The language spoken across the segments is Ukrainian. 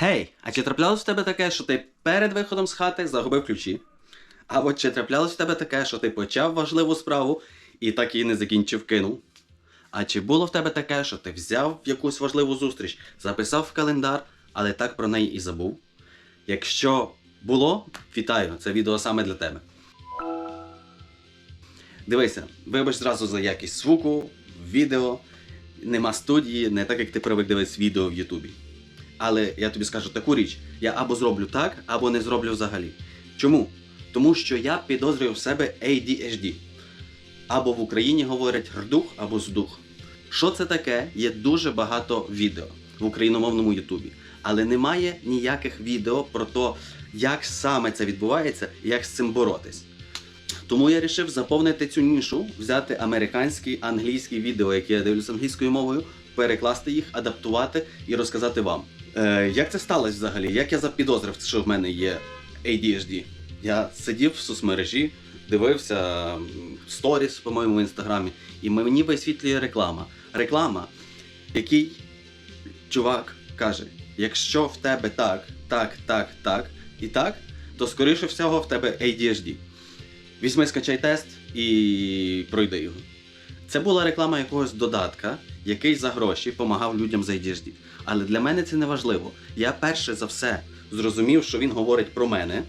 Гей, а чи траплялось в тебе таке, що ти перед виходом з хати загубив ключі? А от чи траплялось в тебе таке, що ти почав важливу справу і так її не закінчив кинув? А чи було в тебе таке, що ти взяв якусь важливу зустріч, записав в календар, але так про неї і забув? Якщо було, вітаю, це відео саме для тебе. Дивися, вибач зразу за якість звуку, відео, нема студії, не так як ти привик дивитися відео в Ютубі. Але я тобі скажу таку річ: я або зроблю так, або не зроблю взагалі. Чому? Тому що я підозрюю в себе ADHD. Або в Україні говорять рдух або здух. Що це таке? Є дуже багато відео в україномовному Ютубі. Але немає ніяких відео про те, як саме це відбувається і як з цим боротись. Тому я вирішив заповнити цю нішу, взяти американські, англійські відео, які я дивлюсь англійською мовою, перекласти їх, адаптувати і розказати вам. Е, як це сталося взагалі? Як я запідозрив, що в мене є ADHD? Я сидів в соцмережі, дивився сторіс, по-моєму, в інстаграмі, і мені висвітлює реклама. Реклама, який чувак каже: якщо в тебе так, так, так, так і так, то скоріше всього в тебе ADHD. Візьми, скачай тест і пройди його. Це була реклама якогось додатка, який за гроші допомагав людям з ADHD. Але для мене це не важливо. Я перше за все зрозумів, що він говорить про мене,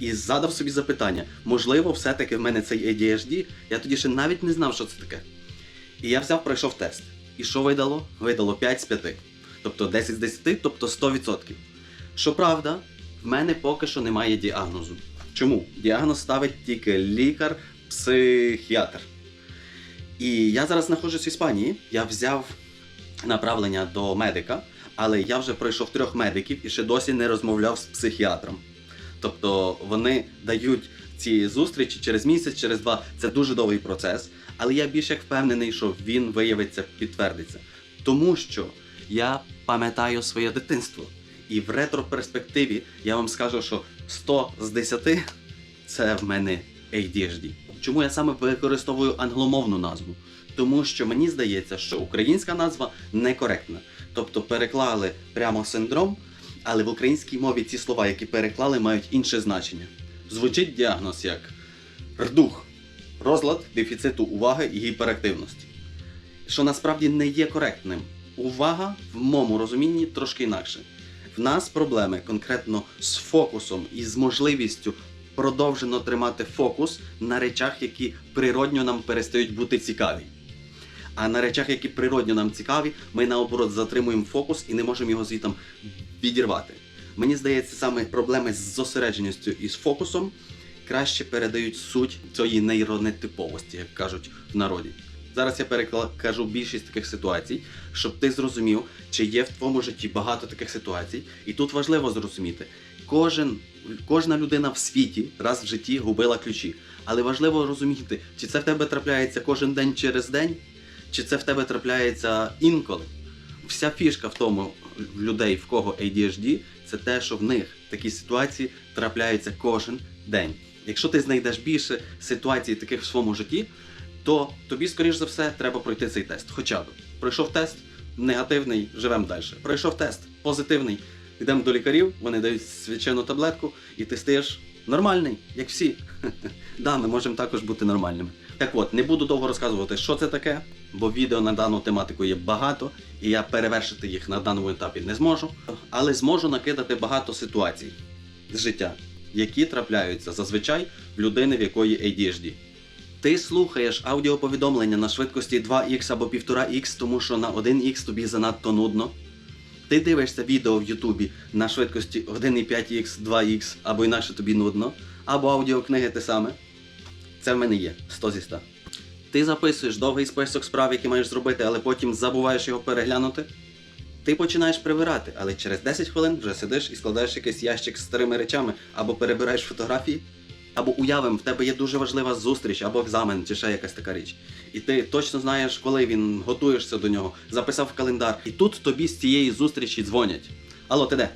і задав собі запитання: можливо, все-таки в мене цей ADHD, я тоді ще навіть не знав, що це таке. І я взяв, пройшов тест. І що видало? Видало 5 з 5. Тобто 10 з 10, тобто 100%. Щоправда, в мене поки що немає діагнозу. Чому? Діагноз ставить тільки лікар-психіатр. І я зараз знаходжусь в Іспанії. Я взяв направлення до медика, але я вже пройшов трьох медиків і ще досі не розмовляв з психіатром. Тобто вони дають ці зустрічі через місяць, через два. Це дуже довгий процес. Але я більш як впевнений, що він виявиться, підтвердиться. Тому що я пам'ятаю своє дитинство. І в ретроперспективі я вам скажу, що 100 з 10 це в мене ADHD. Чому я саме використовую англомовну назву? Тому що мені здається, що українська назва некоректна. Тобто переклали прямо синдром, але в українській мові ці слова, які переклали, мають інше значення. Звучить діагноз як рдух, розлад дефіциту уваги і гіперактивності. Що насправді не є коректним. Увага в моєму розумінні трошки інакше. В нас проблеми конкретно з фокусом і з можливістю продовжено тримати фокус на речах, які природньо нам перестають бути цікаві. А на речах, які природньо нам цікаві, ми наоборот затримуємо фокус і не можемо його звітом відірвати. Мені здається, саме проблеми з зосередженістю і з фокусом краще передають суть цієї нейронетиповості, як кажуть в народі. Зараз я перекажу більшість таких ситуацій, щоб ти зрозумів, чи є в твоєму житті багато таких ситуацій. І тут важливо зрозуміти, кожен, кожна людина в світі раз в житті губила ключі. Але важливо розуміти, чи це в тебе трапляється кожен день через день, чи це в тебе трапляється інколи. Вся фішка в тому в людей, в кого ADHD, це те, що в них такі ситуації трапляються кожен день. Якщо ти знайдеш більше ситуацій таких в своєму житті, то тобі, скоріш за все, треба пройти цей тест. Хоча б пройшов тест, негативний, живемо далі. Пройшов тест, позитивний. Йдемо до лікарів, вони дають свячену таблетку, і ти стаєш нормальний, як всі. Да, ми можемо також бути нормальними. Так от, не буду довго розказувати, що це таке, бо відео на дану тематику є багато, і я перевершити їх на даному етапі не зможу. Але зможу накидати багато ситуацій з життя, які трапляються зазвичай в людини, в якої ADHD. Ти слухаєш аудіоповідомлення на швидкості 2х або 1,5х, тому що на 1х тобі занадто нудно. Ти дивишся відео в Ютубі на швидкості 1,5х, 2х, або інакше тобі нудно, або аудіокниги те саме. Це в мене є 100 зі 100. Ти записуєш довгий список справ, які маєш зробити, але потім забуваєш його переглянути. Ти починаєш прибирати, але через 10 хвилин вже сидиш і складаєш якийсь ящик з старими речами, або перебираєш фотографії, або уявим, в тебе є дуже важлива зустріч, або екзамен, чи ще якась така річ. І ти точно знаєш, коли він готуєшся до нього, записав календар. І тут тобі з цієї зустрічі дзвонять. Алло, ти де?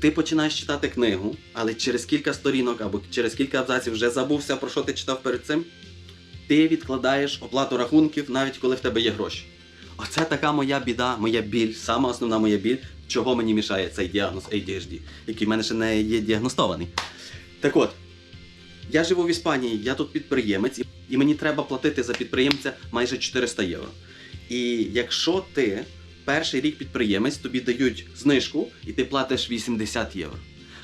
Ти починаєш читати книгу, але через кілька сторінок або через кілька абзаців вже забувся, про що ти читав перед цим. Ти відкладаєш оплату рахунків, навіть коли в тебе є гроші. Оце така моя біда, моя біль, сама основна моя біль, чого мені мішає цей діагноз ADHD, який в мене ще не є діагностований. Так от, я живу в Іспанії, я тут підприємець, і- мені треба платити за підприємця майже 400 євро. І якщо ти перший рік підприємець, тобі дають знижку і ти платиш 80 євро.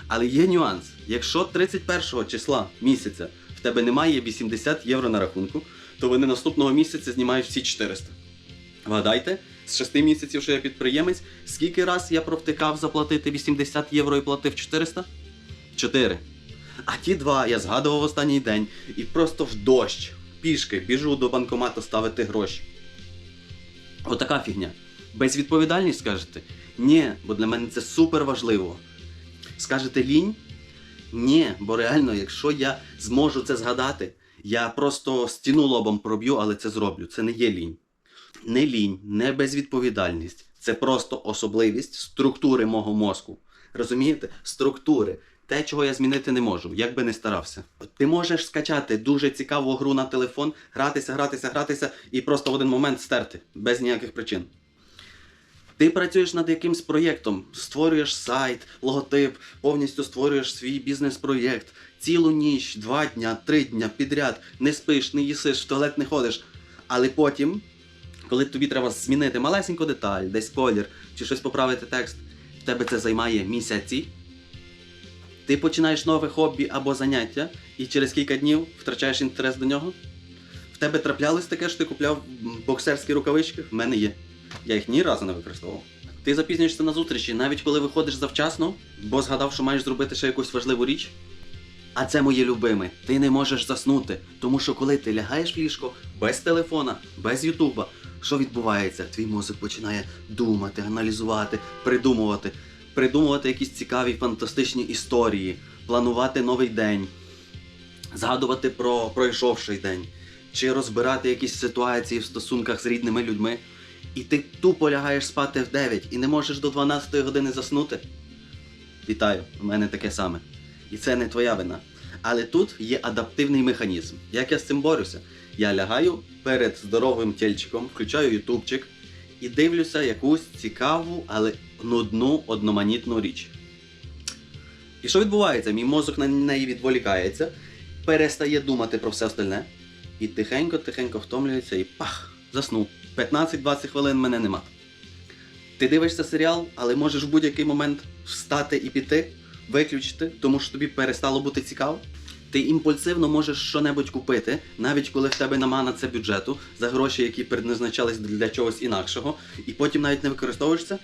Але є нюанс: якщо 31 числа місяця в тебе немає 80 євро на рахунку, то вони наступного місяця знімають всі 400. Вгадайте, з 6 місяців, що я підприємець, скільки раз я провтикав заплатити 80 євро і платив 400? 4. А ті два я згадував останній день і просто в дощ, пішки, біжу до банкомату ставити гроші. Отака фігня. Безвідповідальність скажете? Ні, бо для мене це супер важливо. Скажете лінь? Ні, бо реально, якщо я зможу це згадати, я просто стіну лобом проб'ю, але це зроблю. Це не є лінь. Не лінь, не безвідповідальність. Це просто особливість структури мого мозку. Розумієте? Структури. Те, чого я змінити не можу, як би не старався. Ти можеш скачати дуже цікаву гру на телефон, гратися, гратися, гратися і просто в один момент стерти без ніяких причин. Ти працюєш над якимсь проєктом, створюєш сайт, логотип, повністю створюєш свій бізнес-проєкт. Цілу ніч, два дня, три дня підряд, не спиш, не їсиш, в туалет не ходиш. Але потім, коли тобі треба змінити малесеньку деталь, десь колір, чи щось поправити текст, в тебе це займає місяці. Ти починаєш нове хобі або заняття, і через кілька днів втрачаєш інтерес до нього. В тебе траплялось таке, що ти купляв боксерські рукавички? В мене є. Я їх ні разу не використовував. Ти запізнюєшся на зустрічі, навіть коли виходиш завчасно, бо згадав, що маєш зробити ще якусь важливу річ. А це моє любиме. Ти не можеш заснути, тому що коли ти лягаєш в ліжко без телефона, без Ютуба, що відбувається? Твій мозок починає думати, аналізувати, придумувати, придумувати якісь цікаві фантастичні історії, планувати новий день, згадувати про пройшовший день, чи розбирати якісь ситуації в стосунках з рідними людьми. І ти тупо лягаєш спати в 9 і не можеш до 12 години заснути. Вітаю, в мене таке саме. І це не твоя вина. Але тут є адаптивний механізм. Як я з цим борюся? Я лягаю перед здоровим тільчиком, включаю ютубчик і дивлюся якусь цікаву, але нудну одноманітну річ. І що відбувається? Мій мозок на неї відволікається, перестає думати про все остальне, і тихенько-тихенько втомлюється і пах, заснув. 15-20 хвилин мене нема. Ти дивишся серіал, але можеш в будь-який момент встати і піти, виключити, тому що тобі перестало бути цікаво. Ти імпульсивно можеш що-небудь купити, навіть коли в тебе нема на це бюджету, за гроші, які предназначались для чогось інакшого, і потім навіть не використовуєш це.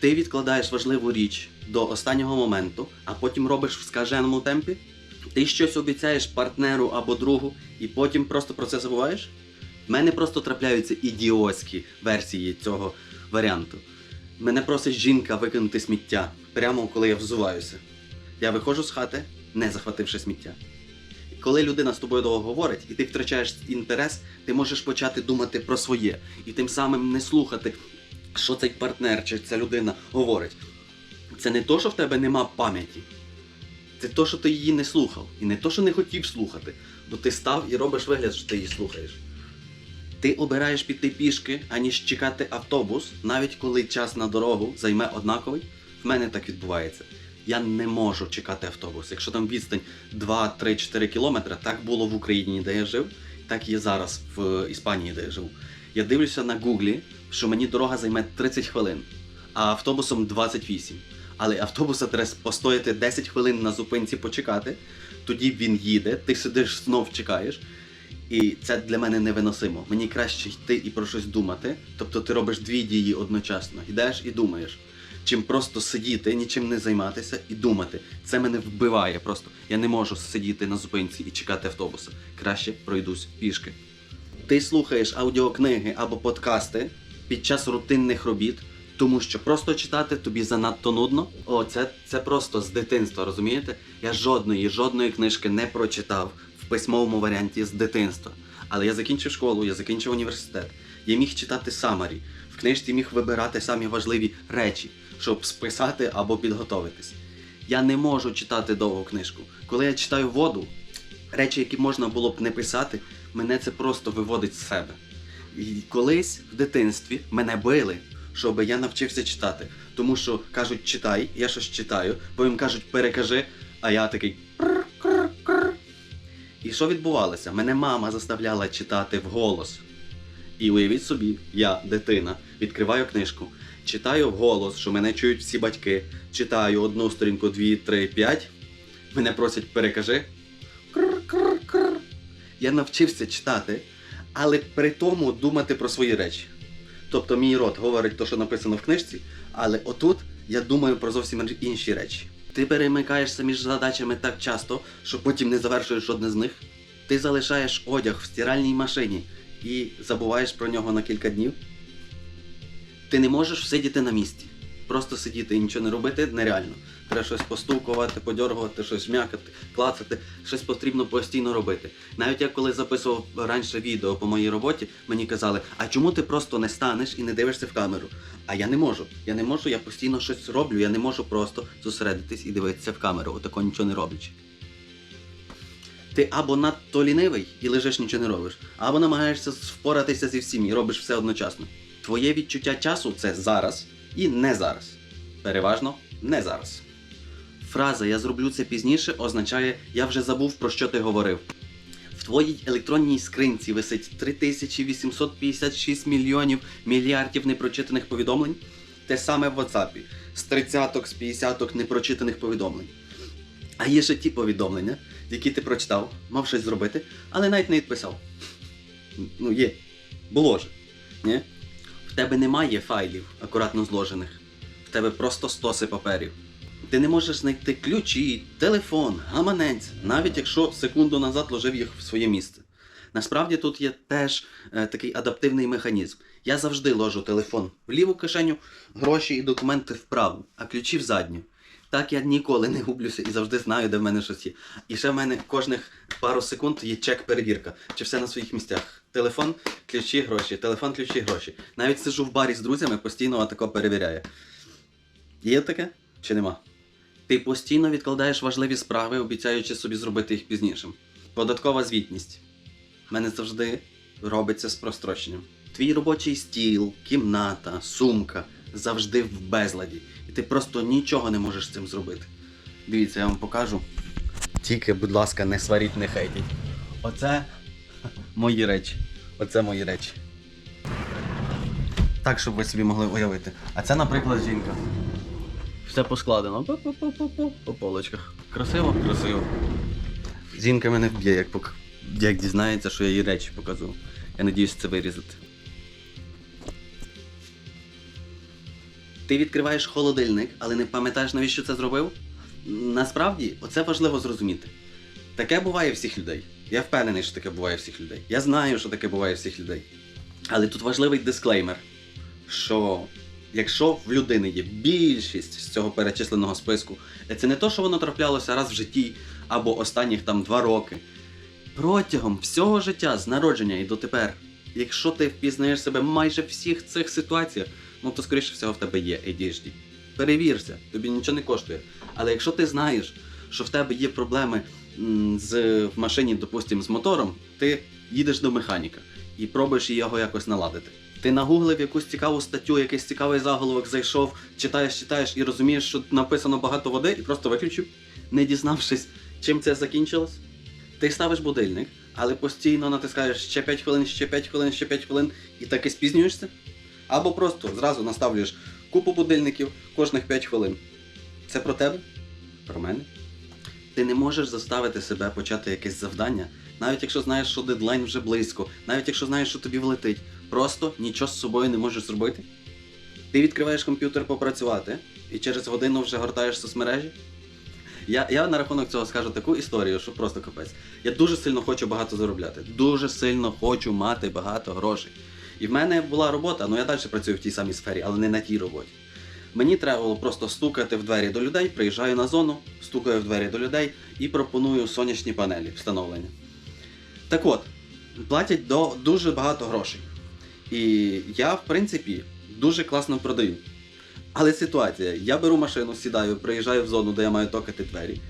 Ти відкладаєш важливу річ до останнього моменту, а потім робиш в скаженому темпі. Ти щось обіцяєш партнеру або другу, і потім просто про це забуваєш. В мене просто трапляються ідіотські версії цього варіанту. Мене просить жінка викинути сміття прямо коли я взуваюся. Я виходжу з хати, не захвативши сміття. Коли людина з тобою довго говорить, і ти втрачаєш інтерес, ти можеш почати думати про своє і тим самим не слухати, що цей партнер чи ця людина говорить. Це не то, що в тебе нема пам'яті. Це то, що ти її не слухав. І не то, що не хотів слухати, бо ти став і робиш вигляд, що ти її слухаєш. Ти обираєш піти пішки, аніж чекати автобус, навіть коли час на дорогу займе однаковий. В мене так відбувається. Я не можу чекати автобус. Якщо там відстань 2, 3, 4 кілометри, так було в Україні, де я жив, так і зараз в Іспанії, де я живу. Я дивлюся на гуглі, що мені дорога займе 30 хвилин, а автобусом 28. Але автобуса треба постояти 10 хвилин на зупинці почекати, тоді він їде, ти сидиш знов чекаєш. І це для мене невиносимо. Мені краще йти і про щось думати. Тобто ти робиш дві дії одночасно. Йдеш і думаєш. Чим просто сидіти, нічим не займатися і думати. Це мене вбиває просто. Я не можу сидіти на зупинці і чекати автобуса. Краще пройдусь пішки. Ти слухаєш аудіокниги або подкасти під час рутинних робіт, тому що просто читати тобі занадто нудно. О, це, це просто з дитинства, розумієте? Я жодної, жодної книжки не прочитав в письмовому варіанті з дитинства. Але я закінчив школу, я закінчив університет. Я міг читати самарі. В книжці міг вибирати самі важливі речі, щоб списати або підготовитись. Я не можу читати довгу книжку. Коли я читаю воду, речі, які можна було б не писати, мене це просто виводить з себе. І колись в дитинстві мене били, щоб я навчився читати. Тому що кажуть, читай, я щось читаю, потім кажуть, перекажи, а я такий. І що відбувалося? Мене мама заставляла читати вголос. І уявіть собі, я, дитина, відкриваю книжку, читаю вголос, що мене чують всі батьки, читаю одну сторінку, дві, три, п'ять. Мене просять перекажи. Кр-кр-кр. Я навчився читати, але при тому думати про свої речі. Тобто мій рот говорить те, що написано в книжці, але отут я думаю про зовсім інші речі. Ти перемикаєшся між задачами так часто, що потім не завершуєш одне з них. Ти залишаєш одяг в стиральній машині і забуваєш про нього на кілька днів. Ти не можеш сидіти на місці. Просто сидіти і нічого не робити нереально. Треба щось постукувати, подьоргувати, щось м'якати, клацати, щось потрібно постійно робити. Навіть я коли записував раніше відео по моїй роботі, мені казали, а чому ти просто не станеш і не дивишся в камеру? А я не можу. Я не можу, я постійно щось роблю, я не можу просто зосередитись і дивитися в камеру, отако нічого не роблячи. Ти або надто лінивий і лежиш нічого не робиш, або намагаєшся впоратися зі всім і робиш все одночасно. Твоє відчуття часу це зараз і не зараз. Переважно не зараз. Фраза Я зроблю це пізніше означає Я вже забув про що ти говорив. В твоїй електронній скринці висить 3856 мільйонів мільярдів непрочитаних повідомлень. Те саме в WhatsApp. З 30 з 50 непрочитаних повідомлень. А є ще ті повідомлення, які ти прочитав, мав щось зробити, але навіть не відписав. Ну, є. Було ж. Ні? Тебе немає файлів акуратно зложених. В тебе просто стоси паперів. Ти не можеш знайти ключі, телефон, гаманець, навіть якщо секунду назад ложив їх в своє місце. Насправді тут є теж е, такий адаптивний механізм. Я завжди ложу телефон в ліву кишеню, гроші і документи вправу, а ключі в задню. Так я ніколи не гублюся і завжди знаю, де в мене щось є. І ще в мене кожних пару секунд є чек-перевірка, чи все на своїх місцях. Телефон, ключі, гроші, телефон, ключі, гроші. Навіть сижу в барі з друзями, постійно отако перевіряю. Є таке чи нема? Ти постійно відкладаєш важливі справи, обіцяючи собі зробити їх пізнішим. Податкова звітність. В мене завжди робиться з простроченням. Твій робочий стіл, кімната, сумка завжди в безладі. І ти просто нічого не можеш з цим зробити. Дивіться, я вам покажу. Тільки, будь ласка, не сваріть, не хейтіть. Оце мої речі. Оце мої речі. Так, щоб ви собі могли уявити. А це, наприклад, жінка. Все поскладено. Пу-пу-пу-пу-пу. По полочках. Красиво? Красиво. Жінка мене вб'є, як, пок... як дізнається, що я їй речі показую. Я надіюсь це вирізати. Ти відкриваєш холодильник, але не пам'ятаєш, навіщо це зробив? Насправді, оце важливо зрозуміти. Таке буває всіх людей. Я впевнений, що таке буває всіх людей. Я знаю, що таке буває всіх людей. Але тут важливий дисклеймер, що якщо в людини є більшість з цього перечисленого списку, це не то, що воно траплялося раз в житті або останніх там два роки. Протягом всього життя з народження і дотепер, якщо ти впізнаєш себе майже всіх цих ситуаціях, ну то скоріше всього в тебе є ADHD. Перевірся, тобі нічого не коштує. Але якщо ти знаєш, що в тебе є проблеми з в машині, допустимо, з мотором, ти їдеш до механіка і пробуєш його якось наладити. Ти нагуглив якусь цікаву статтю, якийсь цікавий заголовок, зайшов, читаєш, читаєш і розумієш, що написано багато води, і просто виключив, не дізнавшись, чим це закінчилось. Ти ставиш будильник, але постійно натискаєш ще 5 хвилин, ще 5 хвилин, ще 5 хвилин і так і спізнюєшся. Або просто зразу наставлюєш купу будильників кожних 5 хвилин. Це про тебе? Про мене? Ти не можеш заставити себе почати якесь завдання, навіть якщо знаєш, що дедлайн вже близько, навіть якщо знаєш, що тобі влетить. Просто нічого з собою не можеш зробити. Ти відкриваєш комп'ютер попрацювати і через годину вже гортаєш соцмережі. Я, я на рахунок цього скажу таку історію, що просто капець. Я дуже сильно хочу багато заробляти. Дуже сильно хочу мати багато грошей. І в мене була робота, ну я далі працюю в тій самій сфері, але не на тій роботі. Мені треба було просто стукати в двері до людей, приїжджаю на зону, стукаю в двері до людей і пропоную сонячні панелі встановлення. Так от, платять до дуже багато грошей. І я, в принципі, дуже класно продаю. Але ситуація: я беру машину, сідаю, приїжджаю в зону, де я маю токати двері.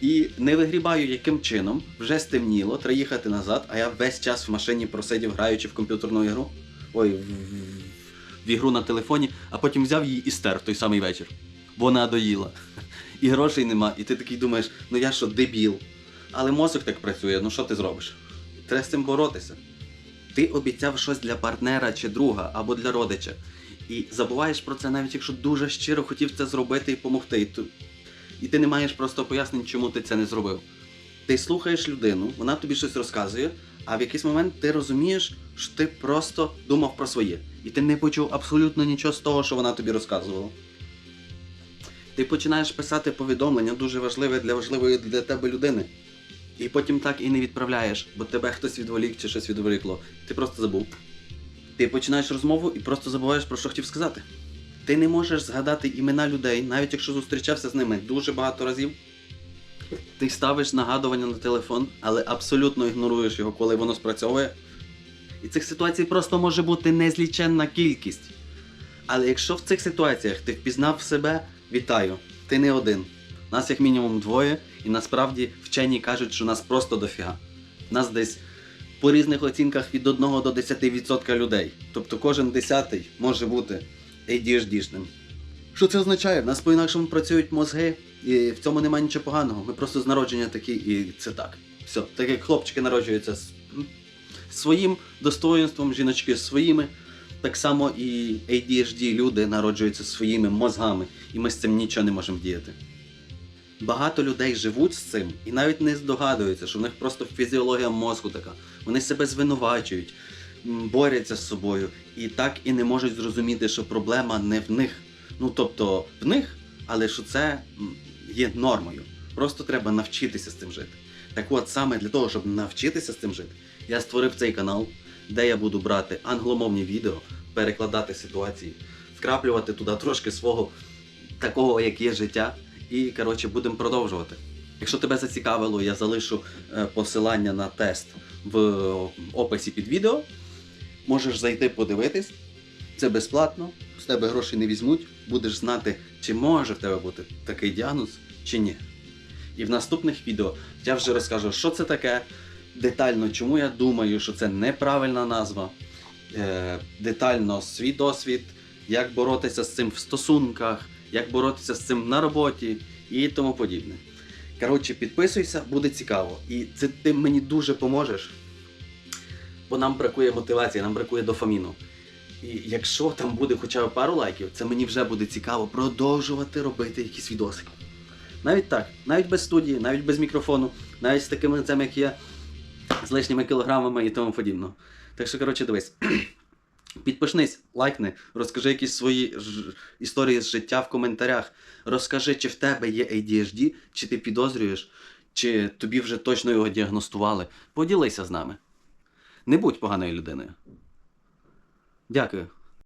І не вигрібаю, яким чином вже стемніло, треба їхати назад, а я весь час в машині просидів, граючи в комп'ютерну ігру. Ой, в, в, ігру на телефоні, а потім взяв її і стер в той самий вечір. Бо надоїла. І грошей нема. І ти такий думаєш, ну я що, дебіл. Але мозок так працює, ну що ти зробиш? Треба з цим боротися. Ти обіцяв щось для партнера чи друга або для родича. І забуваєш про це, навіть якщо дуже щиро хотів це зробити і допомогти. І, ти не маєш просто пояснень, чому ти це не зробив. Ти слухаєш людину, вона тобі щось розказує, а в якийсь момент ти розумієш, що ти просто думав про своє. І ти не почув абсолютно нічого з того, що вона тобі розказувала. Ти починаєш писати повідомлення дуже важливе для важливої для тебе людини. І потім так і не відправляєш, бо тебе хтось відволік чи щось відволікло. Ти просто забув. Ти починаєш розмову і просто забуваєш про що хотів сказати. Ти не можеш згадати імена людей, навіть якщо зустрічався з ними дуже багато разів. Ти ставиш нагадування на телефон, але абсолютно ігноруєш його, коли воно спрацьовує. І цих ситуацій просто може бути незліченна кількість. Але якщо в цих ситуаціях ти впізнав себе, вітаю, ти не один. Нас як мінімум двоє, і насправді вчені кажуть, що нас просто дофіга. Нас десь по різних оцінках від 1 до 10% людей. Тобто кожен десятий може бути ADHD-шним. Що це означає? В нас по-інакшому працюють мозги, і в цьому немає нічого поганого. Ми просто з народження такі, і це так. Все, так як хлопчики народжуються з своїм достоїнством, жіночки своїми. Так само і ADHD люди народжуються своїми мозгами, і ми з цим нічого не можемо діяти. Багато людей живуть з цим і навіть не здогадуються, що в них просто фізіологія мозку така. Вони себе звинувачують, борються з собою і так і не можуть зрозуміти, що проблема не в них. Ну тобто в них, але що це є нормою. Просто треба навчитися з цим жити. Так от саме для того, щоб навчитися з цим жити, я створив цей канал, де я буду брати англомовні відео, перекладати ситуації, вкраплювати туди трошки свого такого, як є життя. І коротше будемо продовжувати. Якщо тебе зацікавило, я залишу е, посилання на тест в описі під відео. Можеш зайти подивитись. Це безплатно, з тебе грошей не візьмуть, будеш знати, чи може в тебе бути такий діагноз, чи ні. І в наступних відео я вже розкажу, що це таке, детально, чому я думаю, що це неправильна назва, е, детально свій досвід, як боротися з цим в стосунках, як боротися з цим на роботі і тому подібне. Коротше, підписуйся, буде цікаво. І це ти мені дуже поможеш, бо нам бракує мотивації, нам бракує дофаміну. І якщо там буде хоча б пару лайків, це мені вже буде цікаво продовжувати робити якісь відоси. Навіть так, навіть без студії, навіть без мікрофону, навіть з такими лицем, як є, з лишніми кілограмами і тому подібно. Так що, коротше, дивись. Підпишнись, лайкни, розкажи якісь свої ж... історії з життя в коментарях. Розкажи, чи в тебе є ADHD, чи ти підозрюєш, чи тобі вже точно його діагностували. Поділися з нами. Не будь поганою людиною. Дякую.